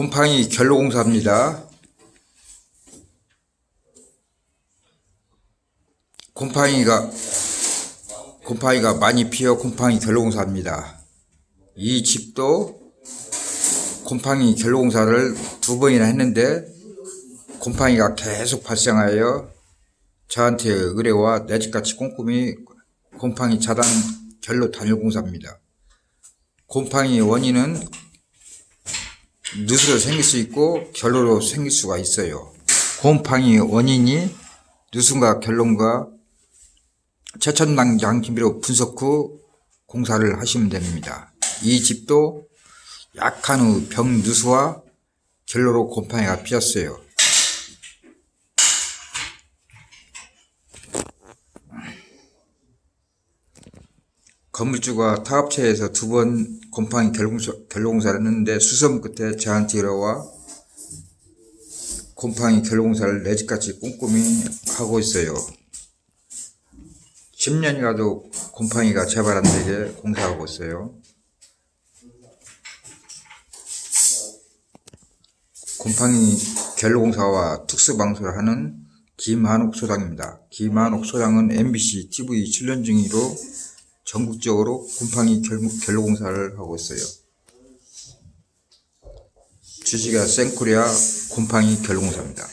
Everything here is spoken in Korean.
곰팡이 결로공사입니다. 곰팡이가 곰팡이가 많이 피어 곰팡이 결로공사입니다. 이 집도 곰팡이 결로공사를 두 번이나 했는데 곰팡이가 계속 발생하여 저한테 의뢰와 내 집같이 꼼꼼히 곰팡이 차단 결로 단열공사입니다. 곰팡이 원인은 누수로 생길 수 있고 결로로 생길 수가 있어요. 곰팡이 원인이 누수가 결론과 최첨단 양키미로 분석 후 공사를 하시면 됩니다. 이 집도 약한 후 병 누수와 결로로 곰팡이가 피었어요. 건물주가 타업체에서 두 번 곰팡이 결공사, 결공사를 했는데 수선 끝에 일어와 곰팡이 결공사를 내 집같이 꼼꼼히 하고 있어요. 10년이 가도 곰팡이가 재발 안 되게 공사하고 있어요. 곰팡이 결로공사와 특수방소를 하는 김한옥 소장입니다. 김한옥 소장은 MBC TV 출연 중이로 전국적으로 곰팡이 결- 결로 공사를 하고 있어요. 주식가 생코리아 곰팡이 결로 공사입니다.